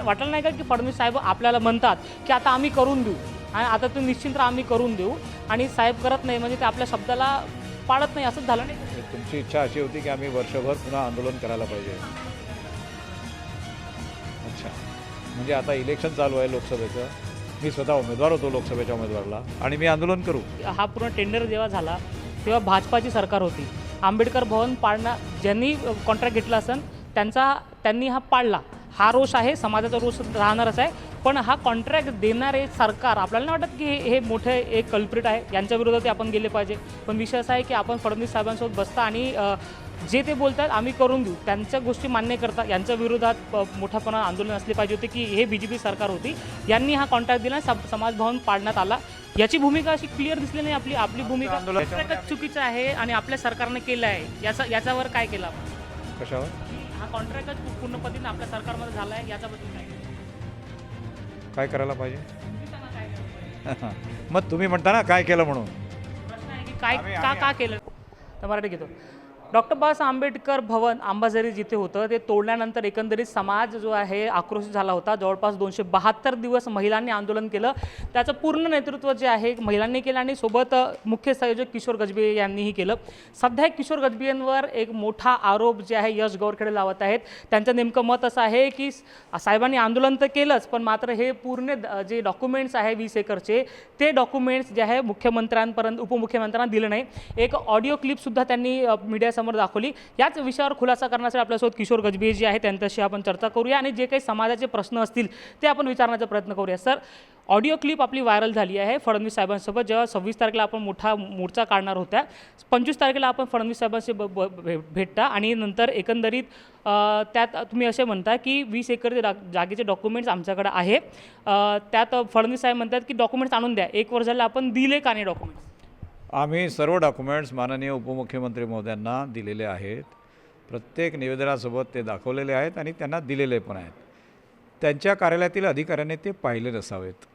वाट वाटलं नाही का की फडणवीस साहेब आपल्याला म्हणतात की आता आम्ही करून देऊ. आणि आता तुम्ही निश्चिंत आम्ही करून देऊ. आणि साहेब करत नाही म्हणजे ते आपल्या शब्दाला पाळत नाही असंच झालं नाही तुमची इच्छा अशी होती की आम्ही वर्षभर पुन्हा आंदोलन करायला पाहिजे. अच्छा. म्हणजे आता इलेक्शन चालू आहे लोकसभेचं. मी स्वतः उमेदवार होतो लोकसभेच्या उमेदवारला. आणि मी आंदोलन करू. हा पूर्ण टेंडर जेव्हा झाला तेव्हा भाजपाची सरकार होती. आंबेडकर भवन पाडणं ज्यांनी कॉन्ट्रॅक्ट घेतला असेल त्यांचा त्यांनी हा पाडला हा रोष आहे समाजाचा रोष राहणारच आहे. पण हा कॉन्ट्रॅक्ट देणारे सरकार आपल्याला नाही वाटत की हे मोठे एक कल्प्रिट आहे? यांच्या विरोधात आपण गेले पाहिजे. पण विषय असा आहे की आपण फडणवीस साहेबांसोबत बसता आणि जे ते बोलतात आम्ही करून देऊ. त्यांच्या गोष्टी मान्य करता. यांच्या विरोधात अ, मोठ्या प्रमाणात आंदोलन असले पाहिजे होते की हे बी जे पी सरकार होती. यांनी हा कॉन्ट्रॅक्ट दिला सम- समाजभवन पाडण्यात आला. याची भूमिका अशी क्लिअर दिसली नाही आपली. आपली भूमिका चुकीचं आहे आणि आपल्या सरकारने केलं आहे. याचा याच्यावर काय केलं आपण? कशावर? हा कॉन्ट्रॅक्टच पूर्ण पद्धतीने आपल्या सरकारमध्ये झाला आहे याच्याबद्दल काय? काय करायला पाहिजे? तुम्ही सांगा काय केलं? मग तुम्ही म्हणता ना काय केलं म्हणून? प्रश्न आहे की काय का का केलं? तर मराठी घेतो. डॉक्टर बाबासाहेब आंबेडकर भवन अंबाझरी जिथे होतं ते तोडल्यानंतर एकंदरीत समाज जो आहे आक्रोशित झाला होता. जवळपास दोनशे बहात्तर दिवस महिलांनी आंदोलन केलं. त्याचं पूर्ण नेतृत्व जे आहे महिलांनी केलं आणि सोबत मुख्य संयोजक किशोर गजबे यांनीही केलं. सध्या किशोर गजबेंवर एक मोठा आरोप जे आहे यश गौरखेडे लावत आहेत. त्यांचं नेमकं मत असं आहे की साहेबांनी आंदोलन तर केलंच पण मात्र हे पूर्ण द- जे डॉक्युमेंट्स आहे वीस एकरचे ते डॉक्युमेंट्स जे आहे मुख्यमंत्र्यांपर्यंत उपमुख्यमंत्र्यांना दिलं नाही. एक ऑडिओ क्लिपसुद्धा त्यांनी मीडिया मीडियासमोर दाखवली. याच विषयावर खुलासा करण्यासाठी आपल्यासोबत किशोर गजबे जे आहे त्यांच्याशी आपण चर्चा करूया आणि जे काही समाजाचे प्रश्न असतील ते आपण विचारण्याचा प्रयत्न करूया. सर ऑडिओ क्लिप आपली व्हायरल झाली आहे फडणवीस साहेबांसोबत जेव्हा सव्वीस तारखेला आपण मोठा मोर्चा काढणार होत्या. पंचवीस तारखेला आपण फडणवीस साहेबांशी ब- भेटता आणि नंतर एकंदरीत त्यात तुम्ही असे म्हणता की वीस एकर जा- जागेचे डॉक्युमेंट्स आमच्याकडे आहे. त्यात फडणवीस साहेब म्हणतात की डॉक्युमेंट्स आणून द्या. एक वर्षाला आपण दिले का नाही डॉक्युमेंट्स? आम्ही सर्व डॉक्युमेंट्स माननीय उपमुख्यमंत्री महोदयांना दिलेले आहेत. प्रत्येक निवेदनासोबत ते दाखवलेले आहेत आणि त्यांना दिलेले पण आहेत. त्यांच्या कार्यालयातील अधिकाऱ्यांनी ते पाहिले नसावेत.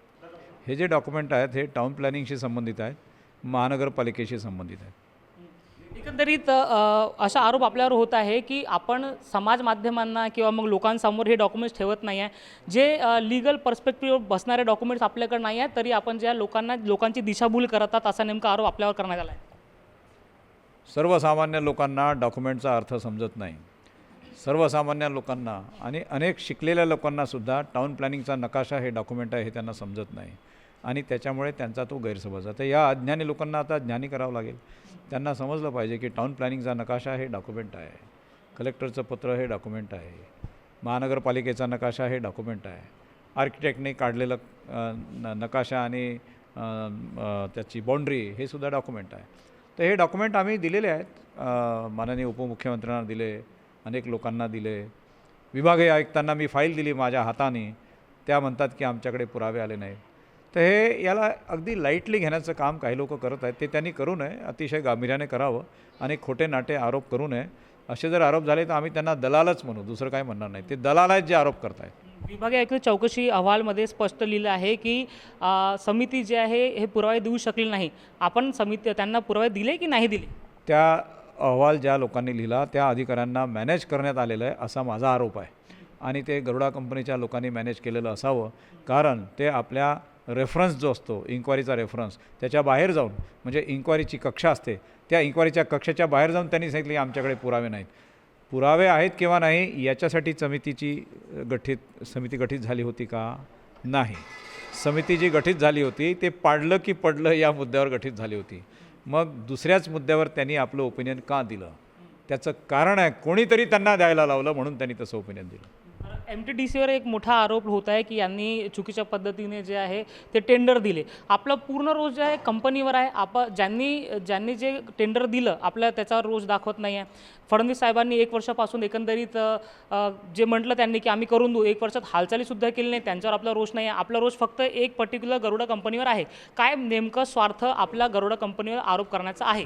हे जे डॉक्युमेंट आहेत हे टाऊन प्लॅनिंगशी संबंधित आहेत महानगरपालिकेशी संबंधित आहेत. एकंदरीत असा आरोप आपल्यावर होत आहे की आपण समाज माध्यमांना किंवा मग लोकांसमोर हे डॉक्युमेंट्स ठेवत नाही आहे. जे लिगल पर्स्पेक्टिव्ह बसणारे डॉक्युमेंट्स आपल्याकडे नाही आहेत तरी आपण ज्या लोकांना लोकांची दिशाभूल करतात असा नेमका आरोप आपल्यावर करण्यात आला आहे. सर्वसामान्य लोकांना डॉक्युमेंटचा अर्थ समजत नाही. सर्वसामान्य लोकांना आणि अनेक शिकलेल्या लोकांनासुद्धा टाउन प्लॅनिंगचा नकाशा हे डॉक्युमेंट आहे हे त्यांना समजत नाही. आणि त्याच्यामुळे त्यांचा तो गैरसमज. आता या अज्ञानी लोकांना आता ज्ञानी करावं लागेल. त्यांना समजलं पाहिजे की टाऊन प्लॅनिंगचा नकाशा हे डॉक्युमेंट आहे. कलेक्टरचं पत्र हे डॉक्युमेंट आहे. महानगरपालिकेचा नकाशा हे डॉक्युमेंट आहे. आर्किटेक्टने काढलेलं न नकाशा आणि त्याची बाउंड्री हे सुद्धा डॉक्युमेंट आहे. तर हे डॉक्युमेंट आम्ही दिलेले आहेत. माननीय उपमुख्यमंत्र्यांना दिले अनेक लोकांना दिले. विभागीय आयुक्तांना मी फाईल दिली माझ्या हाताने. त्या म्हणतात की आमच्याकडे पुरावे आले नाही तर हे याला अगदी लाईटली घेण्याचं काम काही लोक करत आहेत. ते त्यांनी करू नये. अतिशय गांभीर्याने करावं आणि खोटे नाटे आरोप करू नये. असे जर आरोप झाले तर आम्ही त्यांना दलालच म्हणू. दुसरं काय म्हणणार नाही. ते दलाल आहेत जे आरोप करतायत. विभागीय आयुक्त चौकशी अहवालमध्ये स्पष्ट लिहिलं आहे की समिती जी आहे हे पुरावे देऊ शकली नाही. आपण समिती त्यांना पुरावे दिले की नाही दिले? त्या अहवाल ज्या लोकांनी लिहिला त्या अधिकाऱ्यांना मॅनेज करण्यात आलेलं आहे असा माझा आरोप आहे. आणि ते गरुडा कंपनीच्या लोकांनी मॅनेज केलेलं असावं. कारण ते आपल्या रेफरन्स जो असतो इन्क्वायरीचा रेफरन्स त्याच्या बाहेर जाऊन म्हणजे इन्क्वायरीची कक्षा असते त्या इन्क्वायरीच्या कक्षेच्या बाहेर जाऊन त्यांनी सांगितले की आमच्याकडे पुरावे नाहीत. पुरावे आहेत किंवा नाही याच्यासाठी समितीची गठीत समिती गठीत झाली होती का? नाही. समिती जी गठीत झाली होती ते पाडलं की पडलं या मुद्द्यावर गठीत झाली होती. मग दुसऱ्याच मुद्द्यावर त्यांनी आपलं ओपिनियन का दिलं? त्याचं कारण आहे कोणीतरी त्यांना द्यायला लावलं म्हणून त्यांनी तसं ओपिनियन दिलं. एम टी डी सीवर एक मोठा आरोप होत आहे की यांनी चुकीच्या पद्धतीने जे आहे ते टेंडर दिले. आपला पूर्ण रोज जे आहे कंपनीवर आहे. आप ज्यांनी ज्यांनी जे टेंडर दिलं आपल्या त्याच्यावर रोज दाखवत नाही आहे फडणवीस साहेबांनी एक वर्षापासून एकंदरीत जे म्हटलं त्यांनी की आम्ही करून देऊ एक वर्षात हालचालीसुद्धा केली नाही त्यांच्यावर आपला रोष नाही आहे आपला रोष फक्त एक पर्टिक्युलर गरुडा कंपनीवर आहे. काय नेमकं स्वार्थ आपला गरुडा कंपनीवर आरोप करण्याचा आहे?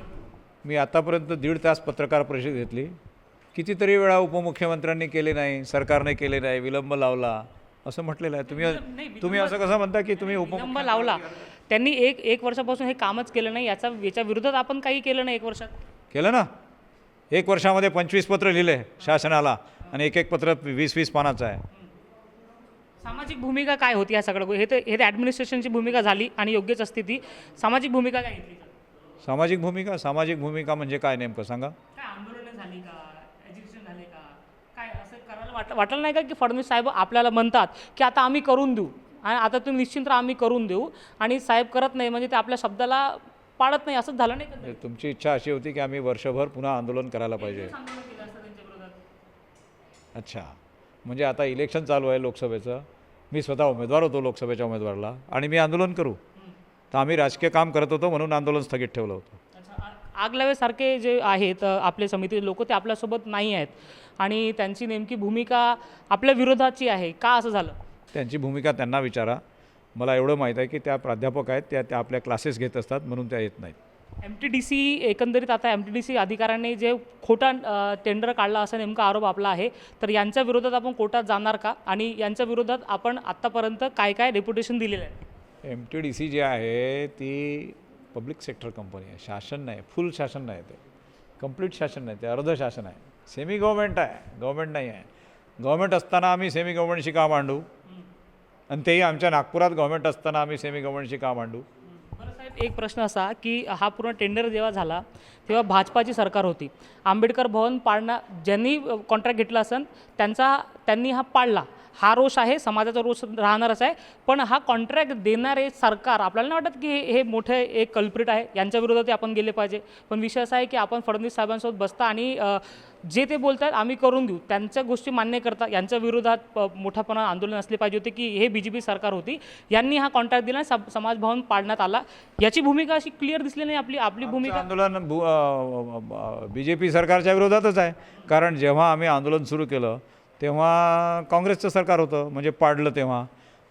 मी आतापर्यंत दीड तास पत्रकार परिषद घेतली. कितीतरी वेळा उपमुख्यमंत्र्यांनी केले नाही सरकारने केले नाही विलंब लावला असं म्हटलेलं आहे. तुम्ही तुम्ही असं कसं म्हणता की तुम्ही उप विलंब लावला. त्यांनी एक एक वर्षापासून हे कामच केलं नाही याचा याच्या विरोधात आपण काही केलं नाही एक वर्षात. केलं ना? एक वर्षामध्ये पंचवीस पत्र लिहिले शासनाला आणि एक एक पत्र वीस वीस पानाचं आहे. सामाजिक भूमिका काय होती या सगळ्या गो- हे तर हे तर ॲडमिनिस्ट्रेशनची भूमिका झाली आणि योग्यच असते ती. सामाजिक भूमिका काय घेतली? सामाजिक भूमिका सामाजिक भूमिका म्हणजे काय नेमकं सांगा? काय आंदोलनं झाली का एज्युकेशन झाले का काय असं करायला वाट वाटलं नाही का की फडणवीस साहेब आपल्याला म्हणतात की आता आम्ही करून देऊ. आणि आता तुम्ही निश्चिंत राहा आम्ही करून देऊ. आणि साहेब करत नाही म्हणजे ते आपल्या शब्दाला पाळत नाही असंच झालं नाही का? तुमची इच्छा अशी होती की आम्ही वर्षभर पुन्हा आंदोलन करायला पाहिजे. अच्छा. म्हणजे आता इलेक्शन चालू आहे लोकसभेचं. मी स्वतः उमेदवार होतो लोकसभेच्या उमेदवाराला. आणि मी आंदोलन करू. तर आम्ही राजकीय काम करत होतो म्हणून आंदोलन स्थगित ठेवलं होतं. अच्छा आ- आग लावेसारखे जे आहेत आपले समितीचे लोक ते आपल्यासोबत नाही आहेत. आणि त्यांची नेमकी भूमिका आपल्या विरोधाची आहे. का असं झालं? त्यांची भूमिका त्यांना विचारा. मला एवढं माहीत आहे की त्या प्राध्यापक आहेत त्या त्या आपल्या क्लासेस घेत असतात म्हणून त्या येत नाहीत. एम टी डी सी एकंदरीत आता एम टी डी सी अधिकाऱ्यांनी जे खोटा टेंडर काढला असा नेमका आरोप आपला आहे तर यांच्या विरोधात आपण कोर्टात जाणार का? आणि यांच्या विरोधात आपण आत्तापर्यंत काय काय रेप्युटेशन दिलेलं आहे? एम टी डी सी जी आहे ती पब्लिक सेक्टर कंपनी आहे. शासन नाही फुल शासन नाही ते. कंप्लीट शासन नाही ते अर्ध शासन आहे. सेमी गव्हर्मेंट आहे. गव्हर्मेंट नाही आहे. गव्हर्मेंट असताना आम्ही सेमी गव्हर्मेंटशी का मांडू आणि तेही आमच्या नागपुरात गव्हर्मेंट असताना आम्ही सेमी गव्हर्मेंटशी का मांडू एक प्रश्न असा की हा पूर्ण टेंडर जेव्हा झाला तेव्हा भाजपाची सरकार होती. आंबेडकर भवन पाळणार ज्यांनी कॉन्ट्रॅक्ट घेतला असेल त्यांचा त्यांनी हा पाळला. हा रोष आहे समाजाचा रोष राहणारच आहे. पण हा कॉन्ट्रॅक्ट देणारे सरकार आपल्याला नाही वाटत की हे हे मोठे एक कल्प्रिट आहे? यांच्या विरोधात आपण गेले पाहिजे. पण विषय असा आहे की आपण फडणवीस साहेबांसोबत बसता आणि जे ते बोलतात आम्ही करून देऊ. त्यांच्या गोष्टी मान्य करता. यांच्या विरोधात मोठ्यापणा आंदोलन असले पाहिजे होते की हे बी जे पी सरकार होती. यांनी हा कॉन्ट्रॅक्ट दिला आणि सम- समाजभवन पाडण्यात आला. याची भूमिका अशी क्लिअर दिसली नाही आपली. आपली भूमिका आंदोलन बी जे पी सरकारच्या विरोधातच आहे. कारण जेव्हा आम्ही आंदोलन सुरू केलं तेव्हा काँग्रेसचं सरकार होतं म्हणजे पाडलं तेव्हा.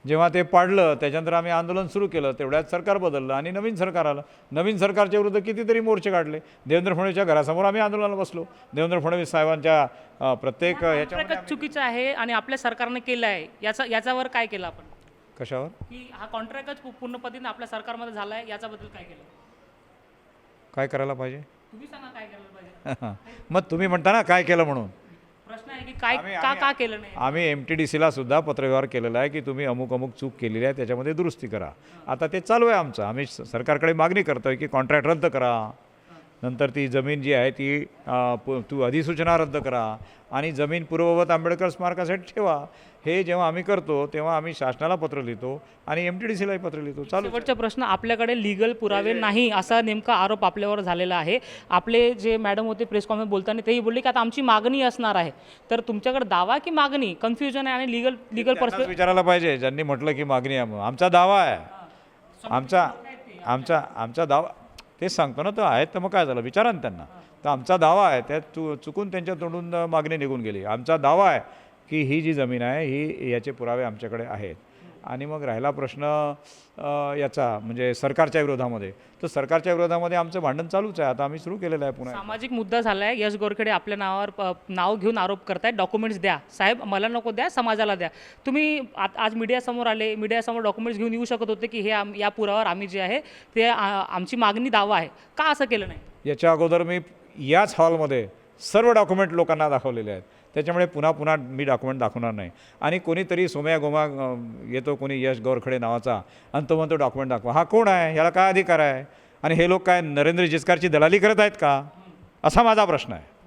जेव्हा ते पाडलं त्याच्यानंतर आम्ही आंदोलन सुरू केलं तेवढ्यात सरकार बदललं आणि नवीन सरकार आलं. नवीन सरकारच्या विरुद्ध कितीतरी मोर्चे काढले. देवेंद्र फडणवीसच्या घरासमोर आम्ही आंदोलनाला बसलो. देवेंद्र फडणवीस साहेबांच्या प्रत्येक कॉन्ट्रॅक्ट चुकीचं आहे आणि आपल्या सरकारने केलं आहे याचा याच्यावर काय केलं आपण? कशावर? की हा कॉन्ट्रॅक्टच पू- पूर्ण पद्धतीने आपल्या सरकारमध्ये झाला आहे याच्याबद्दल काय केलं? काय करायला पाहिजे? तुम्ही सांगा काय केलं पाहिजे. मग तुम्ही म्हणता ना काय केलं म्हणून? प्रश्न आहे की काय आम्ही- का आम्ही- का केलं नाही? आम्ही एम टी डी सीला सुद्धा पत्रव्यवहार केलेला आहे की तुम्ही अमुक अमुक चूक केलेली आहे त्याच्यामध्ये दुरुस्ती करा. आता ते चालू आहे आमचं. आम्ही स- सरकारकडे मागणी करतो आहे की कॉन्ट्रॅक्ट रद्द करा. नंतर ती जमीन जी आहे ती तू अधिसूचना रद्द करा आणि जमीन पूर्ववत आंबेडकर स्मारकासाठी ठेवा. हे जेव्हा आम्ही करतो तेव्हा आम्ही शासनाला पत्र लिहितो आणि एम टी डी सीलाही पत्र लिहितो. चालू शेवटचा प्रश्न आपल्याकडे लिगल पुरावे नाही असा नेमका आरोप आपल्यावर झालेला आहे. आपले जे मॅडम होते प्रेस कॉन्फरन्स बोलताना तेही बोलले की आता आमची मागणी असणार आहे. तर तुमच्याकडे दावा की मागणी? कन्फ्युजन आहे आणि लिगल लिगल त्यांनाच विचारायला पाहिजे. ज्यांनी म्हटलं की मागणी आहे. म्हणून. आमचा दावा आहे. आमचा आमचा आमचा दावा तेच सांगतो ना तर आहेत तर मग काय झालं? विचारा ना त्यांना. तर आमचा दावा आहे त्यात चु चुकून त्यांच्या तोंडून मागणी निघून गेली. आमचा दावा आहे की ही जी जमीन आहे ही याचे पुरावे आमच्याकडे आहेत. आणि मग राहिला प्रश्न याचा म्हणजे सरकारच्या विरोधामध्ये. तर सरकारच्या विरोधामध्ये आमचं भांडण चालूच आहे. आता आम्ही सुरू केलेलं आहे पुन्हा. सामाजिक मुद्दा झाला आहे यश गोरखेडे आपल्या नावावर नाव घेऊन आरोप करतायत. डॉक्युमेंट्स द्या. साहेब मला नको द्या. समाजाला द्या. तुम्ही आज मीडियासमोर आले. मीडियासमोर डॉक्युमेंट्स घेऊन येऊ शकत होते की हे आम या पुरावर आम्ही जे आहे ते आमची मागणी दावा आहे. का असं केलं नाही? याच्या अगोदर मी याच हॉलमध्ये सर्व डॉक्युमेंट लोकांना दाखवलेले आहेत. त्याच्यामुळे पुन्हा पुन्हा मी डॉक्युमेंट दाखवणार नाही. आणि कोणीतरी सोम्या गोमा येतो कोणी यश गोरखडे नावाचा आणि तो म्हणतो डॉक्युमेंट दाखवा. हा कोण आहे? ह्याला काय अधिकार आहे? आणि हे लोक काय नरेंद्र जिचकारची दलाली करत आहेत का? असा माझा प्रश्न आहे.